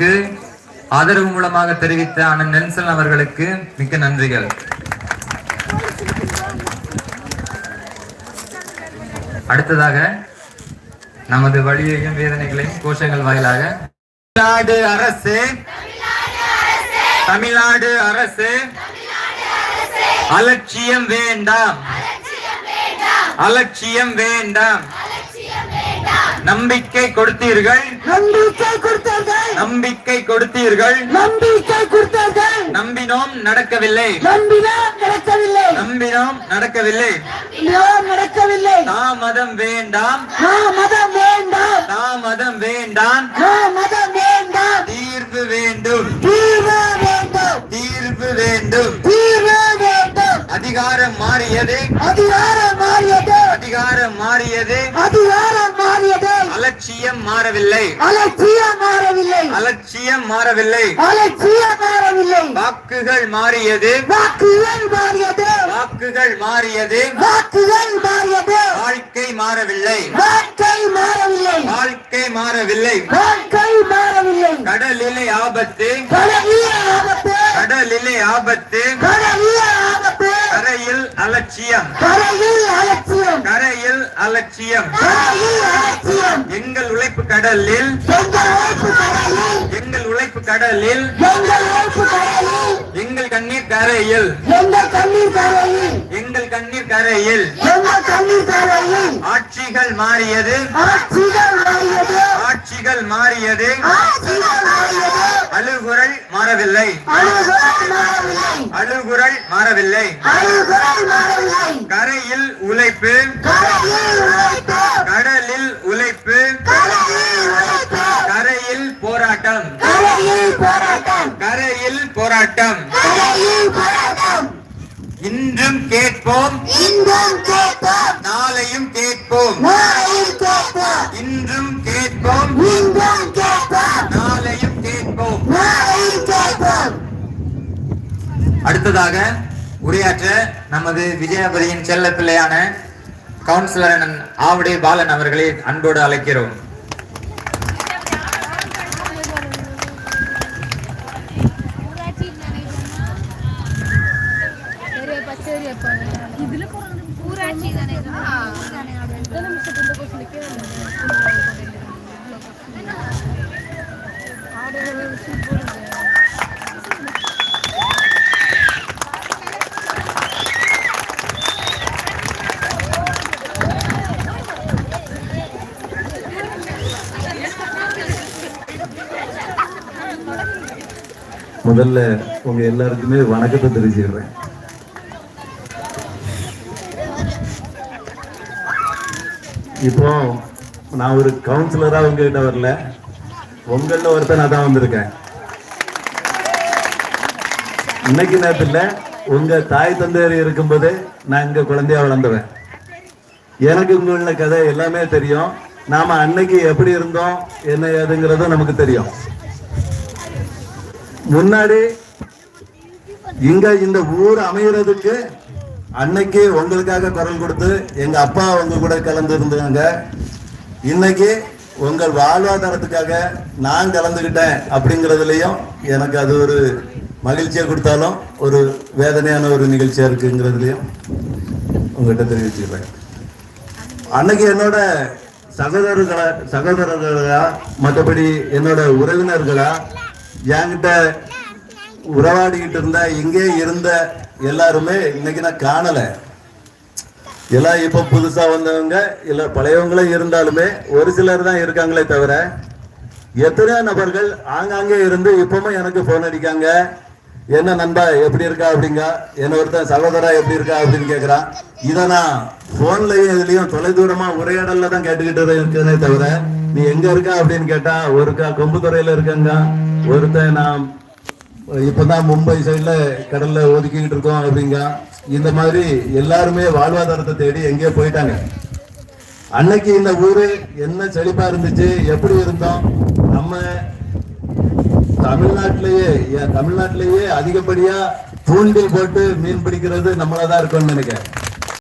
அவர்களுக்கு ஆதரவு மூலமாக தெரிவித்த அண்ணன் நெல்சன் அவர்களுக்கு மிக்க நன்றிகள். அடுத்ததாக நமது வழியையும் வேதனைகளையும் கோஷங்கள் வாயிலாக தமிழ்நாடு அரசு தமிழ்நாடு அரசு அலட்சியம் வேண்டாம் அலட்சியம் வேண்டாம் நம்பிக்கை கொடுத்தீர்கள். நம்பிக்கை கொடுத்தார்கள். நம்பிக்கை கொடுத்தீர்கள். நம்பிக்கை கொடுத்தார்கள். நம்பினோம் நடக்கவில்லை. நம்பினால் நடக்கவில்லை. நம்பினோம் நடக்கவில்லை. நடக்கவில்லை. தாமதம் வேண்டாம். நான் மதம் வேண்டாம். தாமதம் வேண்டாம். நான் மதம் வேண்டாம். தீர்வு வேண்டும். தீர்வு வேண்டும். தீர்வு வேண்டும். தீர்வு வேண்டும். அதிகாரம் மாறியது. அதிகாரம் மாறியது. மாறியது. அதிகாரம் மாறியது. அலட்சியம் மாறவில்லை. அலட்சியம் மாறவில்லை. அலட்சியம் மாறவில்லை. அலட்சியம் மாறவில்லை. வாக்குகள் மாறியது. வாக்குகள் மாறியது. வாக்குகள் மாறியது. வாக்குகள் மாறியது. வாழ்க்கை மாறவில்லை. வாழ்க்கை மாறவில்லை. வாழ்க்கை மாறவில்லை. வாழ்க்கை மாறவில்லை. கடலிலே ஆபத்து. கடலில் ஆபத்து. கடலிலே ஆபத்து. கடலில் அலட்சியம். கரையில் அலட்சியம். கரையில் அலட்சியம். கரையில் அலட்சியம். எங்கள் உழைப்பு கடலில். எங்கள் உழைப்பு கடலில். எங்கள் உழைப்பு கடலில். கண்ணீர் கரையில். எங்கள் கண்ணீர் கரையில். எங்கள் கண்ணீர் கரையில். எங்கள் கண்ணீர் கரையில். ஆட்சிகள் மாறியது. ஆட்சிகள் மாறியது. ஆட்சிகள் மாறியது. ஆட்சிகள் மாறியது. அழுகுரல் மாறவில்லை. அழுகுரல் மாறவில்லை. அழுகுரல் மாறவில்லை. கரையில் உழைப்பு. கடலில் உழைப்பு. கரையில் போராட்டம். கரையில் போராட்டம். போராட்டம். இன்றும் கேட்போம். நாளையும் கேட்போம். இன்றும் கேட்போம். நாளையும் கேட்போம். அடுத்ததாக உரையாற்ற நமது விஜயபதியின் செல்ல பிள்ளையான கவுன்சிலர் ஆவடே பாலன் அவர்களை அன்போடு அழைக்கிறோம். ஊராட்சி தானே முதல்ல உங்க எல்லாருக்குமே வணக்கத்தை தெரிவிச்சுக்கிறேன் இப்போ நான் ஒரு கவுன்சிலரா உங்ககிட்ட வரல. உங்கள ஒருத்தன் நான் தான் வந்திருக்கேன். இன்னைக்கு நேரத்தில் உங்க தாய் தந்தையர் இருக்கும்போது நான் இங்க குழந்தையா வளர்ந்துவேன். எனக்கு உங்கள கதை எல்லாமே தெரியும். நாம அன்னைக்கு எப்படி இருந்தோம் என்ன ஏதுங்கிறதும் நமக்கு தெரியும். முன்னாடி இங்க இந்த ஊர் அமைகிறதுக்கு அன்னைக்கு உங்களுக்காக குரல் கொடுத்து எங்க அப்பா உங்க கூட கலந்து இருந்தாங்க இன்னைக்கு உங்கள் வாழ்வாதாரத்துக்காக நான் கலந்துக்கிட்டேன் அப்படிங்கிறதுலையும் எனக்கு அது ஒரு மகிழ்ச்சியை கொடுத்தாலும் ஒரு வேதனையான ஒரு நிகழ்ச்சியா இருக்குங்கிறதுலயும் உங்ககிட்ட தெரிவிச்சுக்கிறேன். அன்னைக்கு என்னோட சகோதரர்களா சகோதரர்களா மற்றபடி என்னோட உறவினர்களா என்கிட்ட உறவாடிக்கிட்டு இருந்த இங்கே இருந்த எல்லாருமே இன்னைக்கு நான் காணல. எல்லாம் இப்ப புதுசா வந்தவங்க இல்ல பழையவங்களும் இருந்தாலுமே ஒரு சிலர் தான் இருக்காங்களே தவிர எத்தனையோ நபர்கள் ஆங்காங்கே இருந்து இப்பவும் எனக்கு போன் அடிக்காங்க. என்ன நண்பா எப்படி இருக்கா? அப்படிங்க. என்ன ஒருத்தன் சகோதரா எப்படி இருக்கா? அப்படின்னு கேக்குறான். இதை நான் போன்லயும் இதுலயும் தொலைதூரமா உரையாடல்ல தான் கேட்டுக்கிட்டு இருக்கேனே தவிர நீ எங்க இருக்கா? அப்படின்னு கேட்டா ஒருக்கா கொம்புத்துறையில இருக்கங்க. ஒருத்தன் நான் இப்பதான் மும்பை சைடுல கடல்ல ஒதுக்கிக்கிட்டு இருக்கோம் அப்படிங்க. இந்த மாதிரி எல்லாருமே வாழ்வாதாரத்தை தேடி எங்கேயோ போயிட்டாங்க. அன்னைக்கு இந்த ஊரு என்ன செழிப்பா இருந்துச்சு எப்படி இருந்தோம்? நம்ம தமிழ்நாட்டிலேயே ஏன் தமிழ்நாட்டிலேயே அதிகப்படியா தூண்டில் போட்டு மீன் பிடிக்கிறது நம்மளதான் இருக்கணும்னு நினைக்கிறேன்.